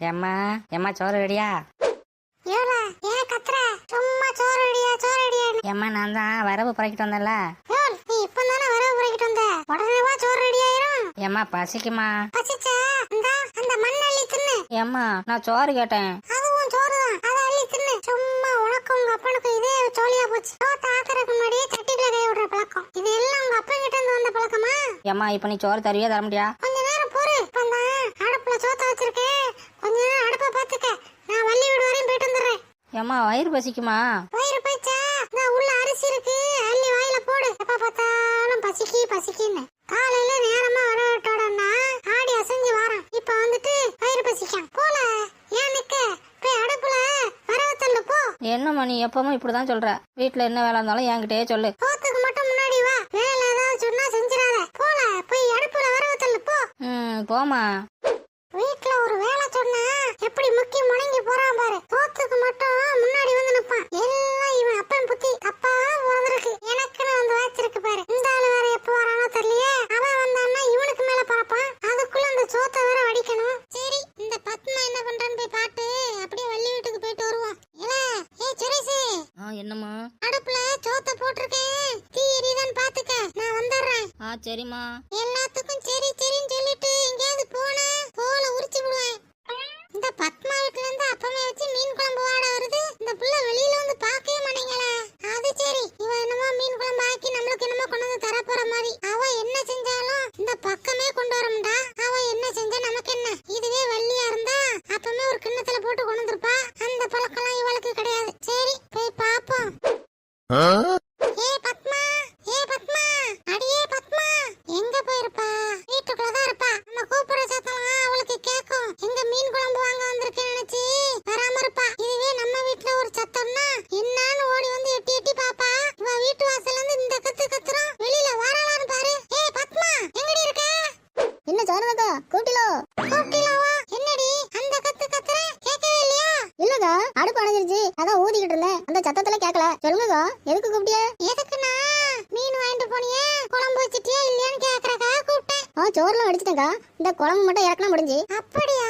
ஏம்மா ஏம்மா சோறு ரெடியா? ஏல ஏன் கத்துற? சும்மா சோறு அடியா சோறு அடியான்னு ஏம்மா நான் தான் வரவு புறக்கிட்டு வந்தேன்ல. ஏல் நீ இப்பதானே வரவு புறக்கிட்டு வந்த? உடனே வா சோறு ரெடி ஆயிரும். ஏம்மா பசிக்குமா? பசிச்சா? இந்தா அந்த மண் அள்ளி தின்னு. ஏம்மா நான் சோறு கேட்டேன். அதுவும் சோறு தான் அதை அள்ளி தின்னு. சும்மா உனக்கும் உங்க அப்பனுக்கும் இதே சோழியா போச்சு. சோத்த ஆக்குறதுக்கு முன்னாடியே சட்டிக்குள்ள கை விடுற பழக்கம். இது எல்லாம் உங்க அப்பன் கிட்ட இருந்து வந்த பழக்கமா? ஏம்மா இப்போ நீ சோறு தருவியா தர முடியா கொஞ்ச நேரம் பொறு இப்பதான் அடுப்புல சோத்த வச்சிருக்கேன் கொஞ்ச நேரம் அடுப்பை பாத்துக்க நான் வள்ளி வீடு வரையும் போயிட்டு ஏம்மா வயிறு பசிக்குமா? வயிறு போயிச்சா நான் உள்ள அரிசி இருக்கு. அள்ளி வாயில போடு. எப்ப பார்த்தாலும் பசிக்கி பசிக்கின்னு. காலையில நேரமா வரவிட்டோடனா ஆடி அசைஞ்சு வாரான். இப்ப வந்துட்டு வயிறு பசிக்கான். போல. ஏன் நிக்க? போய் அடுப்புல வரவு தள்ளு போ. என்னம்மா நீ எப்பவும் இப்படி தான் சொல்ற? வீட்டில் என்ன வேலை இருந்தாலும் என்கிட்டயே சொல்லு. போத்துக்கு மட்டும் முன்னாடி வா. வேலை ஏதாவது சொன்னா செஞ்சிடாத. போல. போய் அடுப்புல வரவு தள்ளு போ. ம் போம்மா வீட்ல ஒரு வேலை சொன்னா எப்படி முக்கி முணங்கி போறான் பாரு போத்துக்கு மட்டும் முன்னாடி வந்து நிப்பான் எல்லாம் இவன் அப்பன் புத்தி அப்பா பிறந்திருக்கு எனக்குன்னு வந்து வச்சிருக்கு பாரு இந்த ஆளு வேற எப்ப வரானோ தெரியலையே அவன் வந்தான்னா இவனுக்கு மேல பறப்பான் அதுக்குள்ள அந்த சோத்தை வேற வடிக்கணும் சரி இந்த பத்மா என்ன பண்றான்னு போய் பாட்டு அப்படியே வள்ளி வீட்டுக்கு போயிட்டு வருவோம் ஏல ஏ சுரேஷ் ஆ என்னம்மா அடுப்புல சோத்தை போட்டிருக்கேன் தீ எரியுதான்னு பாத்துக்க நான் வந்துடுறேன் ஆ சரிம்மா எல்லாத்துக்கும் சரி சரின்னு சொல்லிட்டு எங்கேயாவது போன தோலை உரிச்சு விடுவேன் இந்த பத்மா வீட்டுல இருந்து அப்பமே வச்சு மீன் குழம்பு வாட வருது இந்த புள்ள வெளியில வந்து பார்க்கவே மாட்டீங்களே அது சரி இவ என்னமோ மீன் குழம்பு ஆக்கி நம்மளுக்கு என்னமோ கொண்டு வந்து தர போற மாதிரி அவ என்ன செஞ்சாலும் இந்த பக்கமே கொண்டு வரமுடா அவ என்ன செஞ்சா நமக்கு என்ன இதுவே வள்ளியா இருந்தா அப்பமே ஒரு கிண்ணத்துல போட்டு கொண்டு வந்திருப்பா அந்த பழக்கம்லாம் இவளுக்கு கிடையாது சரி போய் பாப்போம் ஏ பத்மா ஏ பத்மா அடியே பத்மா எங்க போயிருப்பா வீட்டுக்குள்ளதான் இருப்பா நம்ம கூப்பிடுற சத்தம்லாம் அவளுக்கு கேக்கும் எங்க மீன் குழம்பு வாங்க வந்திருக்கேன்னு நினைச்சு வராம இருப்பா இதுவே நம்ம வீட்ல ஒரு சத்தம்னா என்னன்னு ஓடி வந்து எட்டி எட்டி பாப்பா இவ வீட்டு வாசல்ல இருந்து இந்த கத்து கத்துறோம் வெளியில வரலான்னு பாரு ஏ பத்மா எங்கடி இருக்க சாரதாக்கா கூட்டிலோ. கூப்பிட்டீங்களா என்னடி? அந்த கத்து கத்துற? கேட்கவே இல்லையா? இல்லக்கா அடுப்பு அணைஞ்சிருச்சு. அதான் ஊதிக்கிட்டு இருந்தேன். அந்த சத்தத்துல கேட்கல. சொல்லுங்கக்கா எதுக்கு கூப்பிட்டிய? எதுக்குண்ணா? மீன் வாங்கிட்டு போனியே? குழம்பு வச்சிட்டியா இல்லையான்னு கேக்குறக்கா கூப்பிட்டேன். ஆ சோறுலாம் அடிச்சிட்டேன்க்கா இந்த குழம்பு மட்டும் இறக்கணும் முடிஞ்சு. அப்படியா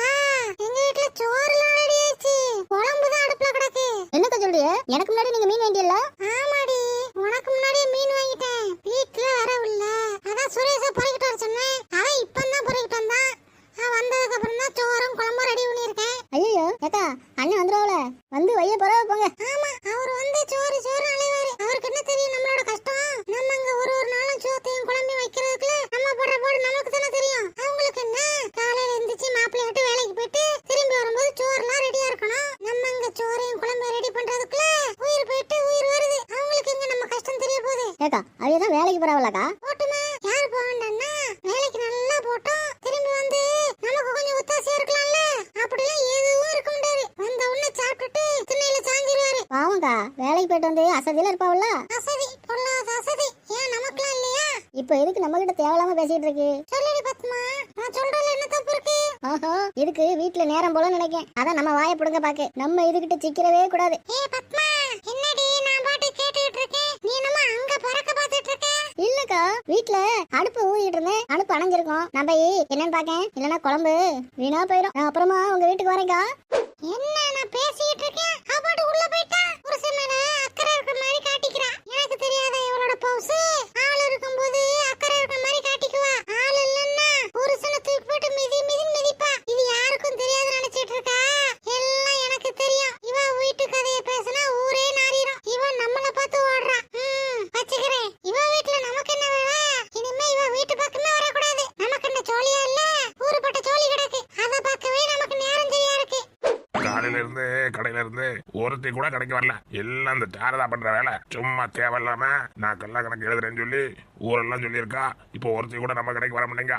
எங்க வீட்ல சோறுலாம் ரெடி ஆயிடுச்சு குழம்பு தான் அடுப்புல கிடக்கு என்னக்கா சொல்றிய எனக்கு முன்னாடி நீங்க மீன் வேண்டியல்ல ஆமாடி உனக்கு முன்னாடியே மீன் வாங்கிட்டேன் வீட்ல வரவில்ல அதான் சுரேஷ பொறுக்கிட்டு வர சொன்னேன் அவன் இப்பதான் பொறுக்கிட்டு வந்தான் அவன் வந்ததுக்கு அப்புறம் தான் சோறும் குழம்பும் ரெடி பண்ணியிருக்கேன் ஐயோ ஏக்கா அண்ணன் வந்துருவாள வந்து வைய பரவ போங்க ஆமா அவர் வந்து சோறு சோறு அலைவாரு அவருக்கு என்ன தெரியும் நம்மளோட கஷ்டம் நம்ம அங்க ஒரு ஒரு நாளும் சோத்தையும் குழம்பையும் வைக்கிறதுக்குள்ள நம்ம படுற பாடு நமக்கு தானே தெரியும் அவங்களுக்கு என்ன காலையில எந்திரிச்சு மாப்பிள்ளை விட்டு வேலைக்கு போயிட்டு திரும்பி வரும்போது சோறுலாம் ரெடியா இருக்கணும் நம்ம அங்க சோறையும் குழம்பையும் ரெடி பண்றதுக்குள்ள உயிர் போயிட்டு உயிர் வருது அவங்களுக்கு எங்க நம்ம கஷ்டம் தெரிய போகுது ஏக்கா அவைய தான் வேலைக்கு போறாவலக்கா போட்டுமா யார் போக வேண்டாம்னா வேலைக்கு நல்லா போட்டோம் திரும்பி வந்து நமக்கு கொஞ்சம் ஒத்தாசையா இருக்கலாம்ல அப்படிலாம் எதுவும் இருக்க முடியாது வந்த உடனே சாப்பிட்டுட்டு திண்ணையில சாஞ்சிருவாரு பாவம்க்கா வேலைக்கு போயிட்டு வந்து அசதியில இருப்பாவல்ல? அசதி பொல்லாத அசதி. ஏன் நமக்குலாம் இல்லையா? இப்போ எதுக்கு நம்ம கிட்ட தேவையில்லாம பேசிட்டு இருக்கு? சொல்லடி பத்மா நான் சொல்றதுல என்ன தப்பு இருக்கு? ஆஹா இதுக்கு வீட்டுல நேரம் போல நினைக்கேன். அதான் நம்ம வாயை புடுங்க பாக்கு. நம்ம இதுகிட்ட சிக்கிறவே கூடாது. ஏ பத்மா என்னடி நான் பாட்டு கேட்டுட்டு இருக்கேன்? நீ என்னமா அங்க பறக்க பார்த்துட்டு இருக்க? இல்லக்கா வீட்ல அடுப்பு ஊதிட்டு இருந்தேன். அடுப்பு அணைஞ்சிருக்கும். நான் போய் என்னன்னு பாக்கேன். இல்லனா குழம்பு வீணா போயிடும் நான் அப்புறமா உங்க வீட்டுக்கு வரேன்க்கா. என்ன நான் பேசிட்டு இருக்கேன் அவ பாட்டு உள்ள போயிட்டா ஒரு சின்ன அக்கறை இருக்கிற மாதிரி காட்டிக்கிறா எனக்கு தெரியாத இவளோட பவுஸ் ஆள் இருக்கும்போது அக்கறை இருக்கிற மாதிரி காட்டிக்குவா ஆள் இல்லன்னா ஒரு சின்ன தூக்கி போட்டு மிதி மிதி மிதிப்பா இது யாருக்கும் தெரியாது நினைச்சிட்டு இருக்கா எல்லாம் எனக்கு தெரியும் இவ வீட்டு கதையை பேசினா ஊரே நாரிடும் இவ நம்மள பார்த்து ஓடுறா ம் வச்சுக்கிறேன் இவ வீட்ல நமக்கு என்ன வேலை இனிமே இவ வீட்டு பக்கமே வரக்கூடாது நமக்கு என்ன ஜோலியா இல்ல ஊருப்பட்ட ஜோலி கிடக்கு அத பார்க்கவே நமக்கு நேரம் சரியா இருக்கு காலையில இருந்து கடையில இருந்து ஒருத்தி கூட கடைக்கு வரல. எல்லாம் இந்த சாரதா பண்ற வேலை. சும்மா தேவையில்லாம நான் கல்லா கணக்கு எழுதுறேன்னு சொல்லி ஊரெல்லாம் சொல்லியிருக்கா. இப்போ ஒருத்தி கூட நம்ம கடைக்கு வர மாட்டேங்க.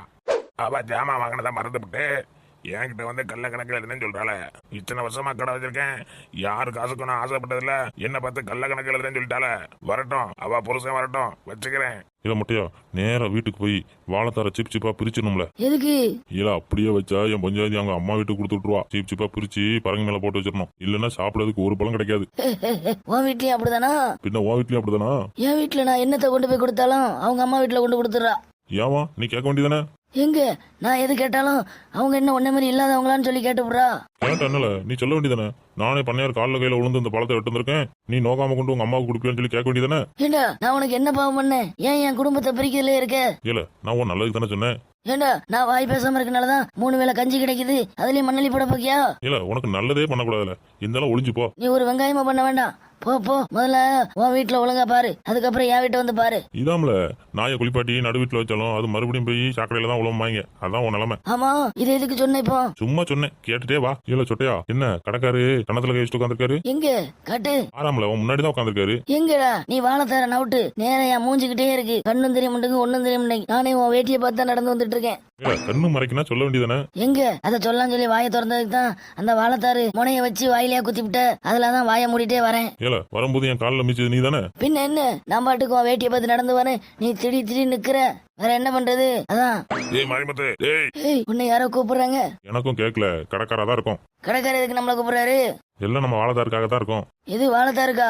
அவ ஜாமான் வாங்கினதான் மறந்துவிட்டு என்கிட்ட வந்து கல்ல கணக்கு எழுதுனேன்னு சொல்றாள. இத்தனை வருஷமா கடை வச்சிருக்கேன். யாரு காசுக்கு நான் ஆசைப்பட்டதில்ல? என்ன பார்த்து கல்ல கணக்கு எழுதுறேன்னு சொல்லிட்டால வரட்டும். அவ புருஷன் வரட்டும். வச்சுக்கிறேன். இல்ல முட்டையா நேரா வீட்டுக்கு போய் வாழைத்தார சிப் சிப்பா பிரிச்சிடணும்ல. எதுக்கு? இல்ல அப்படியே வச்சா என் பஞ்சாயத்து அவங்க அம்மா வீட்டுக்கு கொடுத்து விட்டுருவா. சிப் சிப்பா பிரிச்சு பரங்க மேல போட்டு வச்சிடணும். இல்லைன்னா சாப்பிடறதுக்கு ஒரு பழம் கிடைக்காது. உன் வீட்லயும் அப்படிதானா? பின்ன உன் வீட்லயும் அப்படிதானா? என் வீட்ல நான் என்னத்தை கொண்டு போய் கொடுத்தாலும் அவங்க அம்மா வீட்ல கொண்டு கொடுத்துறா ஏவா நீ கேட்க வேண்டியதானே எங்க? நான் எது கேட்டாலும் அவங்க என்ன ஒன்ன மாதிரி இல்லாதவங்களான்னு சொல்லி கேட்டு விடுறா கேட்ட என்னல? நீ சொல்ல வேண்டியதானே நானே பண்ணையார் காலில் கையில விழுந்து இந்த பழத்தை வெட்டு வந்திருக்கேன். நீ நோக்காம கொண்டு உங்க அம்மாவுக்கு கொடுப்பியான்னு சொல்லி கேட்க வேண்டியதானே ஏண்டா நான் உனக்கு என்ன பாவம் பண்ணேன் ஏன் என் குடும்பத்தை பிரிக்கிறதுல இருக்க? இல்ல நான் உன் நல்லதுக்கு தானே சொன்னேன். ஏண்டா நான் வாய் பேசாம இருக்கனாலதான் மூணு வேளை கஞ்சி கிடைக்குது அதுலயும் மண்ணலி போட போக்கியா இல்ல உனக்கு நல்லதே பண்ணக்கூடாதுல இருந்தாலும் ஒளிஞ்சு போ. நீ ஒரு வெங்காயமா பண்ண வேண்டாம். போ போ. முதல்ல உன் வீட்டுல ஒழுங்கா பாரு. அதுக்கப்புறம் என் வீட்டை வந்து பாரு. இதாம்ல நாயை குளிப்பாட்டி நடு வீட்டுல வச்சாலும் அது மறுபடியும் போய் சாக்கடையில தான் உழம்பாங்க அதான் உன் நிலைமை. ஆமா இது எதுக்கு சொன்ன இப்போ? சும்மா சொன்னேன். கேட்டுட்டே வா. இல்ல சொட்டையா? என்ன கடைக்காரு கணத்துல கை வச்சுட்டு உட்காந்துருக்காரு எங்க? காட்டு. ஆறாமல உன் முன்னாடி தான் உட்காந்துருக்காரு எங்கடா? நீ வாழைத்தார நவுட்டு. நேரம் என் மூஞ்சிக்கிட்டே இருக்கு. கண்ணும் தெரிய மாட்டேங்க ஒண்ணும் தெரிய மாட்டேங்க நானே உன் வேட்டியை பார்த்து தான் நடந்து வந்துட்டு இருக்கேன். கண்ணு மறைக்கினா சொல்ல வேண்டியதானே எங்க? அத சொல்லலாம் சொல்லி வாயை திறந்ததுக்கு தான் அந்த வாழைத்தாரு முனைய வச்சு வாயிலையா குத்தி விட்ட அதுல தான் வாயை மூடிட்டே வரேன். இல்ல வரும்போது என் காலில் மிச்சது நீ தானே பின்ன என்ன? நான் பாட்டுக்கு உன் வேட்டியை பார்த்து நடந்து வரேன் நீ திடீ திடீர் நிக்கிற. வேற என்ன பண்றது? அதான். ஏய் மாரிமுத்து ஏய். ஏய் உன்னை யாரோ கூப்பிடுறாங்க. எனக்கும் கேட்கல கடைக்காரா தான் இருக்கும். கடைக்காரர் எதுக்கு நம்மள கூப்பிடுறாரு? எல்லாம் நம்ம வாழைதாருக்காக தான் இருக்கும். எது வாழைத்தாருக்கா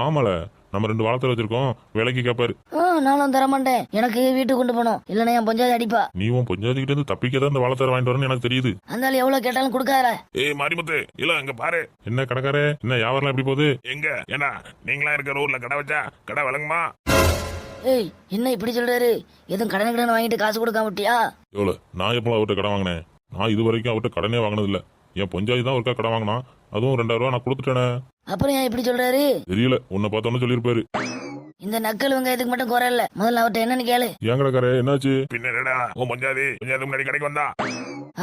ஆமால. நம்ம ரெண்டு வாழைத்தார் வச்சிருக்கோம். விலைக்கு கேட்பாரு நானும் தர மாட்டேன் எனக்கு வீட்டுக்கு கொண்டு போகணும். இல்லைன்னா என் பஞ்சாயத்து அடிப்பா. நீ உன் பஞ்சாயத்துக்கிட்ட இருந்து தப்பிக்க தான் இந்த வாழைத்தார் வாங்கிட்டு வரேன்னு எனக்கு தெரியுது. அந்த ஆள் எவ்வளவு கேட்டாலும் கொடுக்காத. ஏய் மாரிமுத்து இல்ல அங்க பாரு. என்ன கடைக்காரே? என்ன வியாபாரம் எப்படி போகுது? எங்க? ஏன்னா நீங்களா இருக்கிற ஊர்ல கடை வச்சா கடை விளங்குமா ஏய் என்ன இப்படி சொல்றாரு? எதுவும் கடன் கடன் வாங்கிட்டு காசு கொடுக்காம விட்டியா? எவ்வளோ நான் எப்போ அவர்கிட்ட கடன் வாங்கினேன்? நான் இது வரைக்கும் அவர்கிட்ட கடனே வாங்கினது இல்ல என் பஞ்சாயத்து தான் ஒருக்கா கடன் வாங்கினா அதுவும் ரெண்டாயிரம் ரூபா நான் கொடுத்துட்டேனே. அப்புறம் ஏன் இப்படி சொல்றாரு? தெரியல. உன்னை பார்த்தோன்னு சொல்லியிருப்பாரு. இந்த நக்கல் வெங்காயத்துக்கு மட்டும் குறை இல்ல. முதல்ல அவர்ட்ட என்னன்னு கேளு. ஏன் கடைக்காரே என்னாச்சு? பின்ன என்னடா? உன் பஞ்சாதி பஞ்சாயத்து முன்னாடி கடைக்கு வந்தா.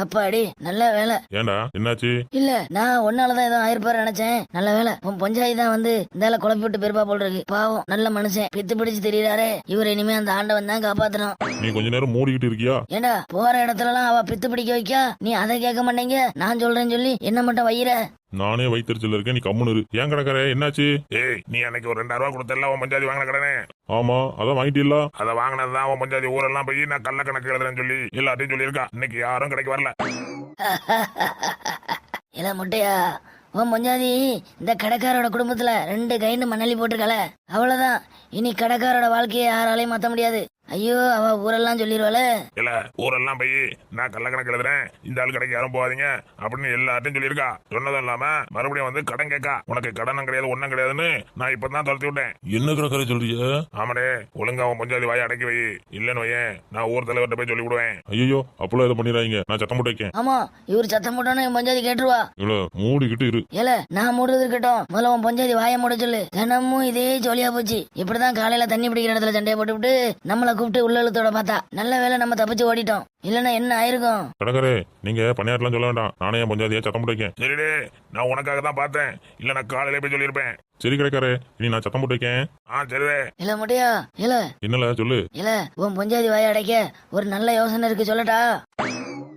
அப்பாடி நல்ல வேலை. ஏன்டா என்னாச்சு? இல்ல நான் ஒன்னாலதான் ஏதோ ஆயிருப்பாரு நினைச்சேன். நல்ல வேலை. உன் பஞ்சாயத்து தான் வந்து இந்த குழப்பி விட்டு பெருப்பா போல் இருக்கு பாவம் நல்ல மனுஷன். பித்து பிடிச்சு தெரியறாரே. இவர் இனிமே அந்த ஆண்டவன் தான் காப்பாத்தணும். நீ கொஞ்ச நேரம் மூடிக்கிட்டு இருக்கியா? ஏண்டா போற இடத்துல எல்லாம் அவ பித்து பிடிக்க வைக்கா? நீ அதை கேட்க மாட்டேங்க. நான் சொல்றேன்னு சொல்லி என்ன மட்டும் வையிற? நானே வைத்தறிச்சல் இருக்கேன் நீ கம்முன்னு இரு. ஏன் கடைக்காரே என்னாச்சு? ஏய் நீ அன்னைக்கு ஒரு ரெண்டாயிரம் ரூபா கொடுத்தல உன் பஞ்சாதி வாங்கின கடனே? ஆமா அதான் வாங்கிட்டீங்களா? அதை வாங்கினதுதான் உன் பஞ்சாதி ஊரெல்லாம் போய் நான் கள்ள கணக்கு எழுதுறேன்னு சொல்லி எல்லாத்தையும் சொல்லியிருக்கா. இன்னைக்கு யாரும் கடைக்கு வரல. இல்ல முட்டையா உன் மொஞ்சாதி இந்த கடைக்காரோட குடும்பத்துல ரெண்டு கைன்னு மணலி போட்டிருக்கல அவ்வளவுதான். இனி கடைக்காரோட வாழ்க்கையை யாராலையும் மாத்த முடியாது. ஐயோ அவ ஊரெல்லாம் சொல்லிடுவாள இல்ல ஊரெல்லாம் போய் நான் கள்ள கணக்கு எழுதுறேன். இந்த ஆள் கடைக்கு யாரும் போகாதீங்க அப்படின்னு எல்லாத்தையும் சொல்லியிருக்கா. சொன்னதும் இல்லாம மறுபடியும் வந்து கடன் கேட்கா. உனக்கு கடனும் கிடையாது ஒண்ணும் கிடையாதுன்னு நான் இப்பதான் துரத்தி விட்டேன். என்ன கடைக்காரே சொல்றீங்க? ஆமாடே ஒழுங்கா உன் பஞ்சாதி வாயை அடக்கி வை. இல்லைன்னு வையேன் நான் ஊர் தலைவர்கிட்ட போய் சொல்லி விடுவேன் ஐயோ அப்பெல்லாம் இதை பண்ணிடுறாங்க நான் சத்தம் போட்டு வைக்கேன். ஆமா இவர் சத்தம் போட்டோன்னு என் பஞ்சாதி கேட்டுருவா. இவ்வளோ மூடிக்கிட்டு இரு. ஏல நான் மூடுறது இருக்கட்டும். முதல்ல உன் பஞ்சாதி வாயை மூட சொல்லு. தினமும் இதே ஜோலியா போச்சு. இப்படிதான் காலையில தண்ணி பிடிக்கிற இடத்துல சண்டையை போட்டுவிட்டு நம்மளை கூப்பிட்டு உள்ள இழுத்தோட பார்த்தா நல்ல வேளை நம்ம தப்பிச்சு ஓடிட்டோம். இல்லைன்னா என்ன ஆயிருக்கும்? கடைக்காரே நீங்க பணியாட்டலாம் சொல்ல வேண்டாம். நானே என் பஞ்சாயத்தையே சத்தம் போட்டு வைக்கேன். சரிடே நான் உனக்காக தான் பார்த்தேன். இல்ல நான் காலையில போய் சொல்லியிருப்பேன். சரி கடைக்காரே இனி நான் சத்தம் போட்டு வைக்கேன். ஆ சரிடே இல்ல முட்டையா? இல்ல. என்னல சொல்லு. இல்ல உன் பஞ்சாதி வாயை அடைக்க ஒரு நல்ல யோசனை இருக்கு சொல்லட்டா?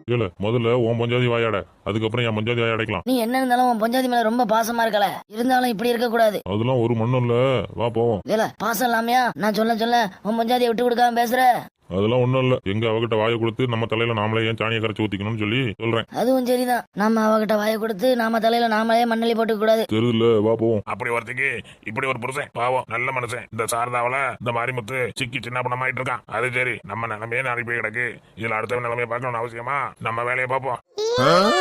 இல்ல முதல்ல உன் பஞ்சாதி வாயாட அதுக்கப்புறம் என் பஞ்சாதி வாய அடைக்கலாம். நீ என்ன இருந்தாலும் உன் பஞ்சாதி மேல ரொம்ப பாசமா இருக்கல. இருந்தாலும் இப்படி இருக்க கூடாது அதெல்லாம் ஒரு மண்ணும் இல்ல. வா போவோம். இல்ல பாசம் இல்லாமையா? நான் சொல்ல சொல்ல உன் பஞ்சாதியை விட்டு கொடுக்காம பேசுற? அதெல்லாம் ஒண்ணும் இல்ல. எங்க அவகிட்ட வாயை கொடுத்து நம்ம தலையில நாமளே ஏன் சாணியை கரைச்சு ஊத்திக்கணும்னு சொல்லி சொல்றேன். அதுவும் சரிதான். நாம அவகிட்ட வாயை கொடுத்து நாம தலையில நாமளே மண்ணலி போட்டுக்க கூடாது. தெருதுல வா போவோம். அப்படி ஒருத்திக்கு இப்படி ஒரு புருஷன் பாவம் நல்ல மனுஷன். இந்த சாரதாவில இந்த மாரிமுத்து சிக்கி சின்ன பணமாயிட்டு இருக்கான். அது சரி நம்ம நிலைமையே நாளை போய் கிடக்கு. இதுல அடுத்த நிலைமையை பார்க்கணும்னு அவசியமா? நம்ம வேலையை பார்ப்போம். 嗯、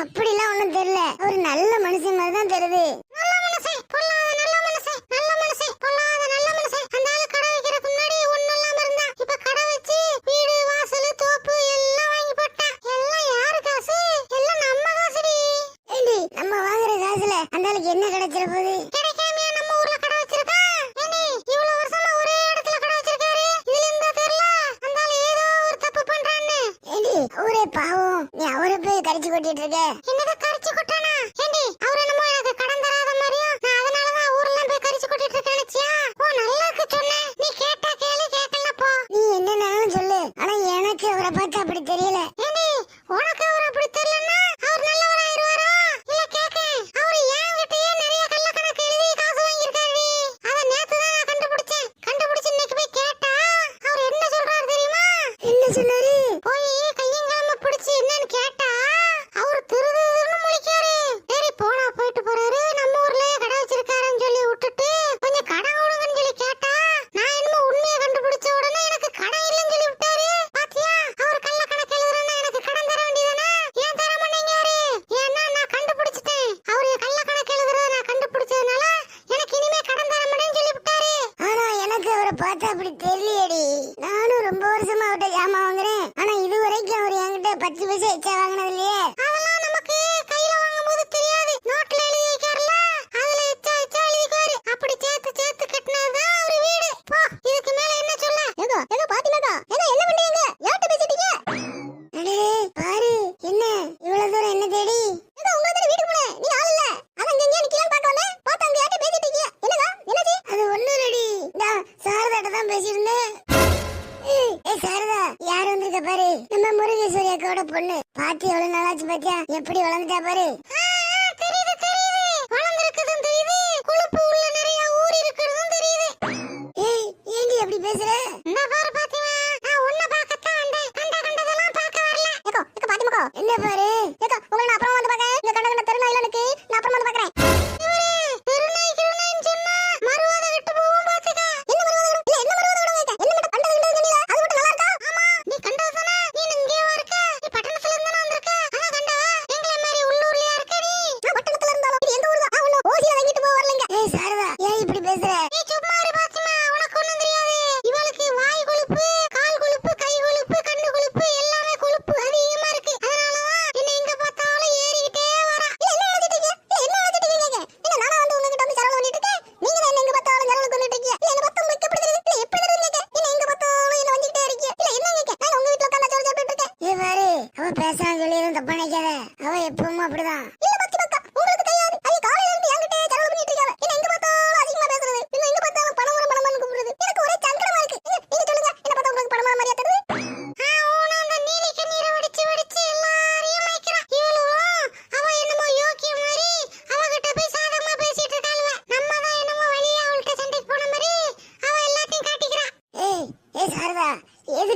அப்படிலாம் ஒண்ணும் தெரியல. ஒரு நல்ல மனுஷன் மாதிரி தான் தெரியுது.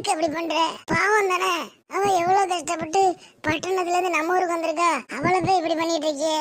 எதுக்கு அப்படி பண்ற? பாவம் தானே. அவ எவ்வளவு கஷ்டப்பட்டு பட்டணத்துல இருந்து நம்ம ஊருக்கு வந்திருக்கா? அவ்வளவு இப்படி பண்ணிட்டு இருக்கே.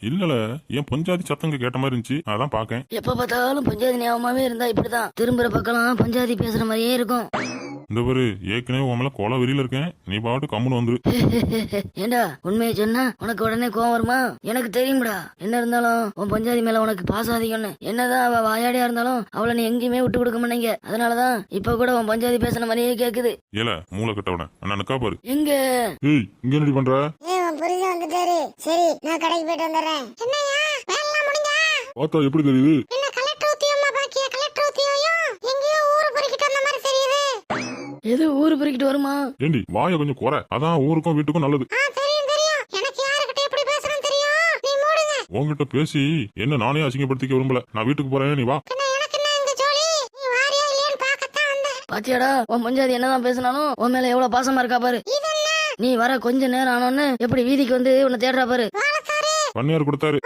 இல்லல என் பொஞ்சாதி சத்தங்க கேட்ட மாதிரி இருந்துச்சு. அதான் பாக்கேன். எப்ப பார்த்தாலும் பஞ்சாயத்து ஞாபகமாவே இருந்தா இப்படிதான். திரும்புற பக்கம் பஞ்சாயத்து பேசுற மாதிரியே இருக்கும். இந்த பாரு ஏற்கனவே உன் மேல கொலை வெறியில இருக்கேன். நீ பாட்டு கம்முன்னு வந்துரு. ஏண்டா உண்மையை சொன்னா உனக்கு உடனே கோவம் வருமா? எனக்கு தெரியும்டா. என்ன இருந்தாலும் உன் பஞ்சாதி மேல உனக்கு பாசம் அதிகம்னு என்னதான் அவ வாயாடியா இருந்தாலும் அவளை நீ எங்கேயுமே விட்டு கொடுக்க மாட்டீங்க. அதனாலதான் இப்ப கூட உன் பஞ்சாதி பேசுன மாதிரியே கேக்குது. ஏல மூளை கட்டவன. அண்ணா நிக்கா பாரு. எங்க? ஏய் இங்க என்னடி பண்ற? உன் புரிஞ்சு வந்துட்டாரு. சரி நான் கடைக்கு போயிட்டு வந்துடுறேன். என்னையா? வேலை முடிஞ்சா? பார்த்தா எப்படி தெரியுது? என்ன கலெக்டர் ஊத்தியம்மா பாக்கிய கலெக்டர் ஊத்தியும் எங்கேயோ ஊரு பொறுக்கிட்டு வந்த மாதிரி தெரியுது. எது ஊரு பொறுக்கிட்டு வருமா? ஏண்டி வாய கொஞ்சம் குறை. அதான் ஊருக்கும் வீட்டுக்கும் நல்லது. ஆ தெரியும் தெரியும். எனக்கு யாருக்கிட்ட எப்படி பேசணும் தெரியும்? நீ மூடுங்க. உன்கிட்ட பேசி என்ன நானே அசிங்கப்படுத்திக்க விரும்பல. நான் வீட்டுக்கு போறேன் நீ வா. பின்ன எனக்கு என்ன இந்த ஜோலி? நீ வாரியா இல்லையான்னு பார்க்கத்தான் வந்தேன். பாத்தியாடா உன் பஞ்சாதி என்னதான் பேசினாலும் உன் மேல எவ்வளவு பாசமா இருக்கா பாரு. இது நீ வர கொஞ்ச நேரம் ஆனோன்னு எப்படி வீதிக்கு வந்து உன்னை தேடுறா பாரு. பண்ணையார் கொடுத்தாரு.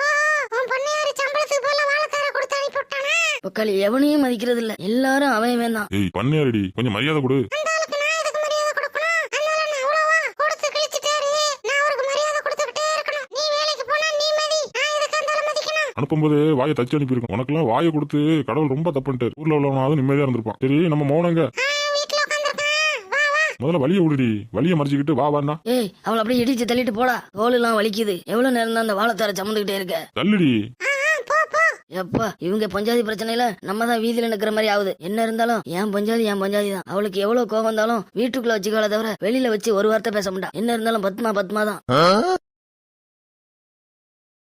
பக்காளி எவனையும் மதிக்கிறது இல்ல எல்லாரும் அவன் வேண்டாம் ஏய் பண்ணையாரடி கொஞ்சம் மரியாதை கொடு. அந்த ஆளுக்கு நான் எதுக்கு மரியாதை கொடுக்கணும்? அதனால நான் அவ்வளவா கொடுத்து கிழிச்சிட்டாரு நான் அவருக்கு மரியாதை கொடுத்துக்கிட்டே இருக்கணும். நீ வேலைக்கு போனா நீ மதி. நான் எதுக்கு அந்த ஆளை மதிக்கணும்? அனுப்பும்போது வாயை தச்சு அனுப்பியிருக்கும். உனக்கெல்லாம் வாயை கொடுத்து கடவுள் ரொம்ப தப்புன்ட்டார் ஊர்ல உள்ளவனாவது நிம்மதியா இருந்திருப்பான். சரி நம்ம மௌனங்க ஆ வீட்டுல உட்காந்துருக்கான் வா வா முதல்ல வழியை விடுடி. வழியை மறைச்சிக்கிட்டு வா வாண்ணா. ஏய் அவளை அப்படியே இடிச்சு தள்ளிட்டு போடா. தோல் எல்லாம் வலிக்குது. எவ்வளவு நேரம் தான் அந்த வாழைத்தார சமந்துகிட்டே இருக்க? தள்ளுடி. ஆ ஆ, போ போ. எப்பா இவங்க பஞ்சாதி பிரச்சனையில நம்ம தான் வீதியில நிக்கிற மாதிரி ஆகுது. என்ன இருந்தாலும் என் பஞ்சாதி என் பஞ்சாதி தான் அவளுக்கு எவ்வளவு கோவம் வந்தாலும் வீட்டுக்குள்ள வச்சுக்கல தவிர வெளியில வச்சு ஒரு வார்த்தை பேச மாட்டா. என்ன இருந்தாலும் பத்மா பத்மா தான்